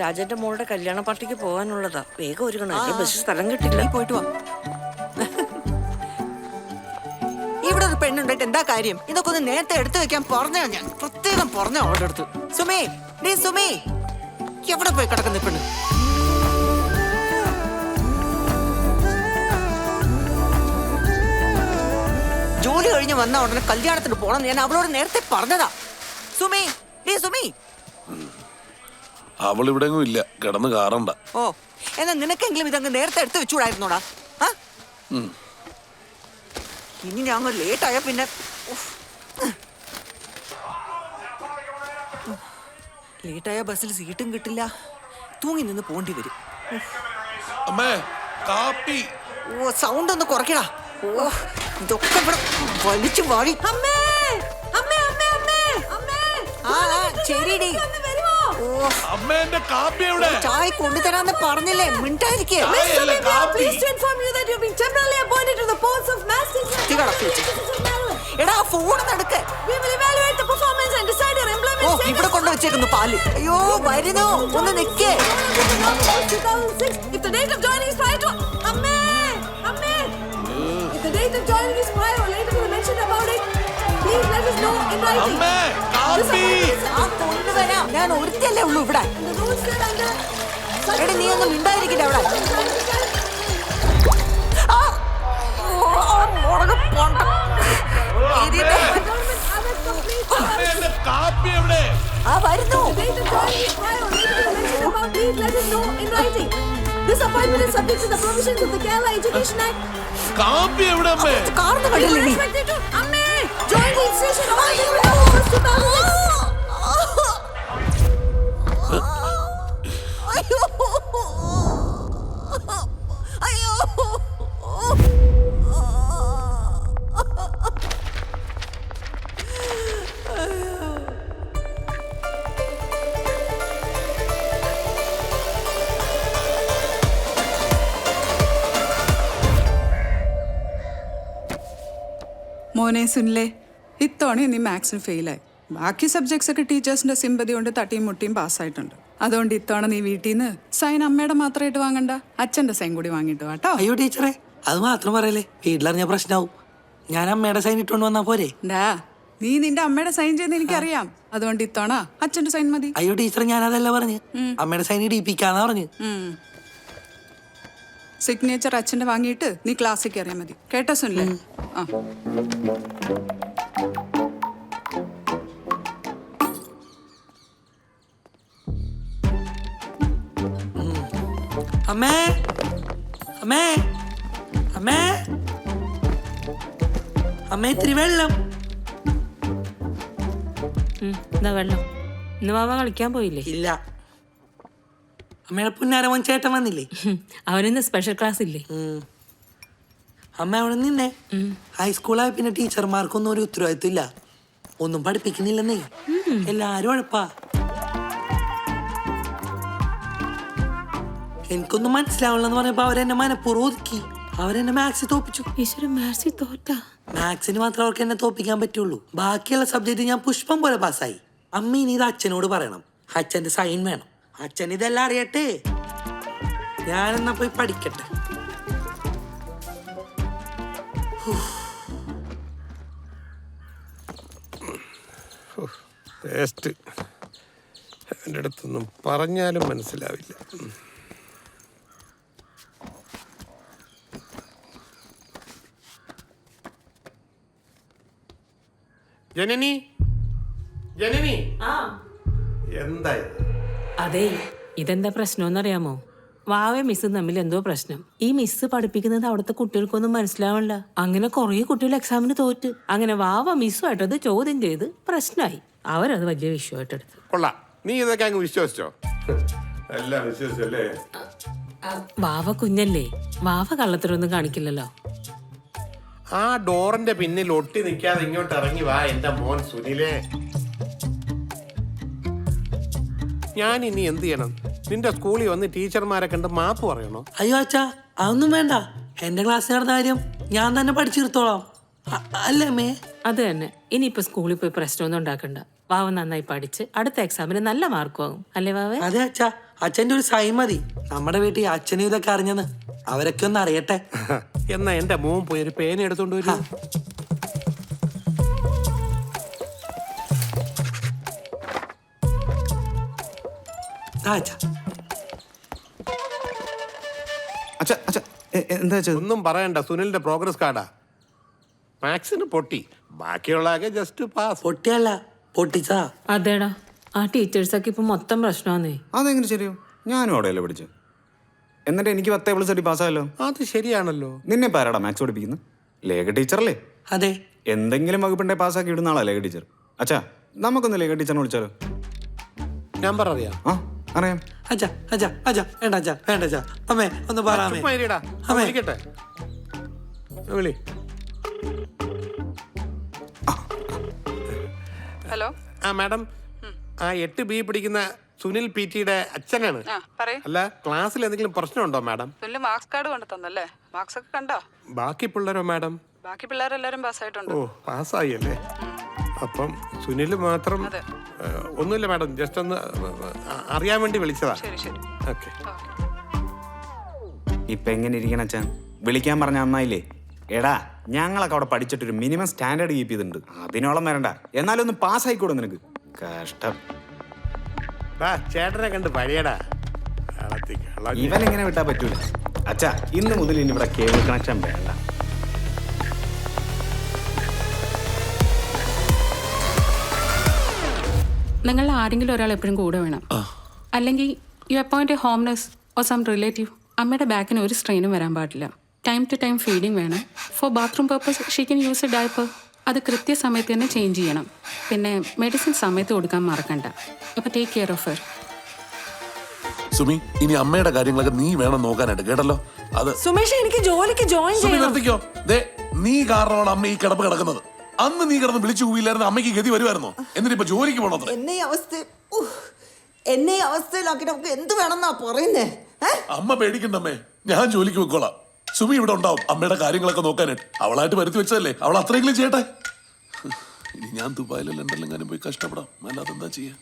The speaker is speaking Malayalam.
രാജന്റെ മോളുടെ കല്യാണ പാർട്ടിക്ക് പോകാനുള്ളതാ. വേഗം ഒരുങ്ങണം. അല്ലെങ്കിൽ ബസ് സ്ഥലം കിട്ടില്ല. പോയിട്ട് വാ. ഇവിടെ ഒരു പെണ്ണുണ്ടായിട്ട് എന്താ കാര്യം? ഇതൊക്കെ ഒന്ന് നേരത്തെ എടുത്തു വെക്കാൻ പറഞ്ഞോ ഞാൻ. പ്രത്യേകം പറഞ്ഞ അവളുടെ അടുത്ത്. സുമേ ഡേ സുമേ. എവിടെ പോയി കിടക്കുന്ന പെണ്ണ്? ജോലി കഴിഞ്ഞ് വന്ന ഉടനെ കല്യാണത്തിന് പോകണം ഞാൻ അവളോട് നേരത്തെ പറഞ്ഞതാ. സുമേ ഡേ സുമേ. അവൾ ഇവിടെ ഇല്ല. കിടന്ന് കാറണ്ട. ഓ എന്നാ നിനക്കെങ്കിലും ഇതങ്ങ് നേരത്തെ എടുത്ത് വെച്ചുകൂടായിരുന്നോടാ? ആ? ഇനി ഞാൻ അങ്ങ് ലേറ്റ് ആയ പിന്നെ ലേറ്റായ ബസ്സിൽ സീറ്റും കിട്ടില്ല. തൂങ്ങി നിന്ന് പോണ്ടി വരും. അമ്മേ കാപ്പി. ഓ സൗണ്ട് ഒന്ന് കുറയ്ക്കടാ. ഓ ഇതൊക്കെ ഇവിടെ വലിച്ചു വാഴി അമ്മേ അമ്മേ അമ്മേ അമ്മേ അമ്മേ. ആ ആ ശരിടി. അമ്മ എന്റെ കാപ്പി എവിടെ ചായ കൊണ്ടുതരാന്ന് പറഞ്ഞില്ലേ മിണ്ടായിരിക്കേ. എടാ ഫോൺ നടക്ക് We will evaluate the performance and decide your employment ഓ ഇവിടെ കൊണ്ടു വെച്ചേക്കുന്നു പാൽ അയ്യോ വരുന്നു ഒന്ന് നിക്കേ If the date of joining is prior അമ്മേ അമ്മേ the date of joining is prior or later to the mention about it, ഞാൻ ഒരുത്തല്ലേ ഉള്ളൂ ഇവിടെ എടി നീ ഒന്നും മിണ്ടായിരിക്കില്ല അവിടെ ആ, വരുന്നു. This appointment is subject to the provisions of the Kerala Education Act. കാപ്പി എവിടെ അമ്മേ കാർന്ന് കണ്ടില്ലേ നീ expected to, Amme, join the station on April 1st, 2006. അയ്യോ അയ്യോ മോനെ സുനിലെ ഇത്തവണ നീ മാത്സിന് ഫെയിലായി. ബാക്കി സബ്ജക്ട്സ് ഒക്കെ ടീച്ചേഴ്സിന്റെ സിമ്പതി കൊണ്ട് തട്ടിയും മുട്ടിയും പാസ്സായിട്ടുണ്ട് അതുകൊണ്ട് ഇത്തവണ നീ വീട്ടിൽ നിന്ന് സൈൻ അമ്മയുടെ മാത്രമായിട്ട് വാങ്ങണ്ട. അച്ഛന്റെ സൈൻ കൂടി വാങ്ങിയിട്ട് വാട്ടോ അയ്യോ ടീച്ചറെ അത് മാത്രം പറയല്ലേ. വീട്ടിലറിഞ്ഞ പ്രശ്നമാവും ഞാൻ അമ്മയുടെ സൈൻ ഇട്ടുകൊണ്ട് വന്നാ പോരെ? ഡാ നീ നിന്റെ അമ്മയുടെ സൈൻ ചെയ്യുന്ന എനിക്കറിയാം. അതുകൊണ്ട് ഇത്തവണ അച്ഛന്റെ സൈൻ മതി. അയ്യോ ടീച്ചർ ഞാൻ അതല്ല പറഞ്ഞു അമ്മയുടെ സൈൻ ഇടിപ്പിക്കാന്നാ പറഞ്ഞു. സിഗ്നേച്ചർ അച്ഛന്റെ വാങ്ങിയിട്ട് നീ ക്ലാസ്സിൽ കയറിയാൽ മതി. കേട്ടോ സുനിലെ? ആ. അമ്മേ. അമ്മേ. അമ്മേ. അമ്മേ ഇത്തിരി വെള്ളം. എന്താ വെള്ളം. ഇന്ന് മാമ കളിക്കാൻ പോയില്ലേ? ഇല്ല. അമ്മയുടെ പുന്നാരമോൻ ചേട്ടൻ വന്നില്ലേ? അവനിന്ന് സ്പെഷ്യൽ ക്ലാസ് ഇല്ലേ. അമ്മ അവിടെ നിന്നേ. ഹൈസ്കൂളായ പിന്നെ ടീച്ചർമാർക്കൊന്നും ഒരു ഉത്തരവാദിത്വം ഇല്ല ഒന്നും പഠിപ്പിക്കുന്നില്ലെന്നേ. എല്ലാരും ഉഴപ്പാ. എനിക്കൊന്നും മനസ്സിലാവില്ലെന്ന് പറഞ്ഞപ്പോ അവരെന്നെ മനഃപൂർവം ഒതുക്കി. അവരെന്നെ മാത്സ് തോപ്പിച്ചു. മാത്സിന് മാത്രം അവർക്ക് എന്നെ തോപ്പിക്കാൻ പറ്റുള്ളൂ. ബാക്കിയുള്ള സബ്ജക്റ്റ് ഞാൻ പുഷ്പം പോലെ പാസ്സായി അമ്മ ഇനി ഇത് അച്ഛനോട് പറയണം. അച്ഛന്റെ സൈൻ വേണം. അച്ഛൻ ഇതെല്ലാം അറിയട്ടെ? ഞാനെന്നാ പോയി പഠിക്കട്ടെ? ടേസ്റ്റ്. എന്റെ അടുത്തൊന്നും പറഞ്ഞാലും മനസ്സിലാവില്ല. ജനനി? ജനനി? എന്തായി അതെ ഇതെന്താ പ്രശ്നമെന്നറിയാമോ? വാവ മിസ്സും തമ്മിൽ എന്തോ പ്രശ്നം. ഈ മിസ്സ് പഠിപ്പിക്കുന്നത് അവിടുത്തെ കുട്ടികൾക്കൊന്നും മനസ്സിലാവണ്ട അങ്ങനെ കുറേ കുട്ടികൾ എക്സാമിന് തോറ്റ്. അങ്ങനെ വാവ മിസ്സുമായിട്ടത് ചോദ്യം ചെയ്ത് പ്രശ്നമായി. അവരത് വലിയ വിഷയമായിട്ട് എടുത്തു. കൊള്ളാം. നീ ഇതൊക്കെ അങ്ങ് വിശ്വസിച്ചോ? എല്ലാം വിശ്വസിച്ചല്ലേ? വാവ കുഞ്ഞല്ലേ? വാവ കള്ളത്തിലൊന്നും കാണിക്കില്ലല്ലോ. ആ ഡോറിന്റെ പിന്നിൽ ഒട്ടി നിൽക്കാതെ ഇങ്ങോട്ട് ഇറങ്ങി വാ എന്റെ മോൻ സുനിലേ. ഞാൻ ഇനി എന്ത് ചെയ്യണം? നിന്റെ സ്കൂളിൽ വന്ന് ടീച്ചർമാരെ കണ്ട് മാപ്പ് പറയണോ? അയ്യോ അച്ഛാ അതൊന്നും വേണ്ട. എന്റെ ക്ലാസ്സിൽ നടന്ന കാര്യം. ഞാൻ തന്നെ പഠിച്ചെടുത്തോളാം അ- അല്ലേ അമ്മേ? അത് തന്നെ. ഇനിയിപ്പോ സ്കൂളിൽ പോയി പ്രശ്നമൊന്നും ഉണ്ടാക്കണ്ട. വാവ നന്നായി പഠിച്ച് അടുത്ത എക്സാമിന് നല്ല മാർക്ക് വാങ്ങും അല്ലേ വാവേ? അതെ അച്ഛാ അച്ഛന്റെ ഒരു സൈൻ മതി. നമ്മുടെ വീട്ടിൽ അച്ഛനും ഇതൊക്കെ അറിഞ്ഞെന്ന്. അവരൊക്കെ ഒന്ന് അറിയട്ടെ. എന്നാ എന്റെ മോൻ പോയി ഒരു പേന എടുത്തോണ്ട് വരും. എന്താ ഒന്നും പറയണ്ട സുനിലിന്റെ പ്രോഗ്രസ് കാർഡാ മാത്സിന് പൊട്ടി. ബാക്കിയുള്ള ജസ്റ്റ് പാസ് പൊട്ടിയല്ല പൊട്ടിച്ചാ അതേടാ ആ ടീച്ചേഴ്സൊക്കെ ഇപ്പൊ മൊത്തം പ്രശ്നമാന്നേ. അതെങ്ങനെ ശരിയോ? ഞാനും അവിടെയല്ലേ പഠിച്ചു. എന്നിട്ട് എനിക്ക് പത്തേ പ്ലസ് അടി പാസ്സായല്ലോ അത് ശരിയാണല്ലോ. നിന്നെ പാരാടാ മാത്സ് പഠിപ്പിക്കുന്നത് ലേഖ ടീച്ചറല്ലേ അതെ. എന്തെങ്കിലും വകുപ്പുണ്ടെ പാസ്സാക്കി ഇടുന്ന ആളാ ലേഖ ടീച്ചർ അച്ഛാ നമുക്കൊന്ന് ലേഖ ടീച്ചറിനെ വിളിച്ചാലോ? നമ്പർ അറിയാം. ആ. അറിയാം അച്ഛാ അച്ഛാ അച്ഛാ വേണ്ട അച്ഛാ വേണ്ട അച്ഛാ അമ്മേ ഒന്ന് ഇരിയെടാ. അമ്മേ. വിളിക്കട്ടെ. വിളി. ഹലോ. ആ മാഡം. ആ എട്ട് ബി പിടിക്കുന്ന സുനിൽ പി ടിയുടെ അച്ഛനാണ്. ആ പറയൂ. അല്ല ക്ലാസ്സിൽ എന്തെങ്കിലും പ്രശ്നമുണ്ടോ മാഡം? സുനിൽ മാർക്സ് കാർഡ് കൊണ്ട് തന്നല്ലേ? മാർക്സ് ഒക്കെ കണ്ടോ? ബാക്കി പിള്ളേരോ മാഡം? ബാക്കി പിള്ളേരെല്ലാരും പാസ്സായിട്ടുണ്ട്. ഓ പാസ്സായി അല്ലേ? അപ്പം സുനിൽ മാത്രം ഒന്നുമില്ല മാഡം ജസ്റ്റ് ഒന്ന് അറിയാൻ വേണ്ടി വിളിച്ചതാ. ശരി ശരി. ഓക്കെ. ഇപ്പൊ എങ്ങനെ ഇരിക്കണം അച്ഛൻ വിളിക്കാൻ പറഞ്ഞ അന്നായില്ലേ എടാ ഞങ്ങളൊക്കെ അവിടെ പഠിച്ചിട്ടൊരു മിനിമം സ്റ്റാൻഡേർഡ് കീപ്പ് ചെയ്തിട്ടുണ്ട്. അതിനോളം വരണ്ട. എന്നാലും ഒന്ന് പാസ് ആയിക്കോടും നിനക്ക്. കഷ്ടം. ഡാ ചേട്ടനെ കണ്ട് പഴയടാ. ഇവനെങ്ങനെ ഇവൻ എങ്ങനെ വിട്ടാ പറ്റൂല? അച്ഛാ ഇന്ന് മുതൽ ഇനി ഇവിടെ കേബിൾ കണക്ഷൻ വേണ്ട. നിങ്ങൾ ആരെങ്കിലും ഒരാൾ എപ്പോഴും കൂടെ വേണം. അല്ലെങ്കിൽ you appoint a home nurse or some relative അമ്മയുടെ ബാക്കിന് ഒരു സ്ട്രെയിനും വരാൻ പാടില്ല. ടൈം ടു ടൈം ഫീഡിങ് വേണം. For bathroom purpose she can use a diaper അത് കൃത്യസമയത്ത് തന്നെ ചേഞ്ച് ചെയ്യണം. പിന്നെ മെഡിസിൻ സമയത്ത് കൊടുക്കാൻ മറക്കണ്ട. അപ്പോൾ take care of her Sumi ഇനി അമ്മയുടെ കാര്യങ്ങളൊക്കെ നീ വേണം നോക്കാനായിട്ട് കേട്ടല്ലോ? അത് സുമേഷ് എനിക്ക് ജോലിക്ക് ജോയിൻ സുമി നിർത്തിക്കോ. ദേ നീ കാരണമാണ് അമ്മ ഈ കിടപ്പ് കിടക്കുന്നത്. അന്ന് നീ കിടന്ന് വിളിച്ചു പോയില്ലായിരുന്നു അമ്മയ്ക്ക് ഗതി വരുമായിരുന്നോ? എന്നിട്ട് ഇപ്പൊ ജോലിക്ക് പോണോ എന്നെ ഈ അവസ്ഥ. എന്നെ ഈ അവസ്ഥയിലാക്കി നമുക്ക് എന്ത് വേണമെന്നാ പറയുന്നേ? അമ്മ പേടിക്കണ്ടമ്മേ ഞാൻ ജോലിക്ക് വെക്കോളാം സുമി ഇവിടെ ഉണ്ടാവും. അമ്മയുടെ കാര്യങ്ങളൊക്കെ നോക്കാനായിട്ട്. അവളായിട്ട് വരുത്തി വെച്ചതല്ലേ. അവൾ അത്രയെങ്കിലും ചെയ്യട്ടെ? ഇനി ഞാൻ ദുബായിലോ ലണ്ടനിലെങ്ങാനും പോയി കഷ്ടപ്പെടാം. അല്ലാതെ എന്താ ചെയ്യാ?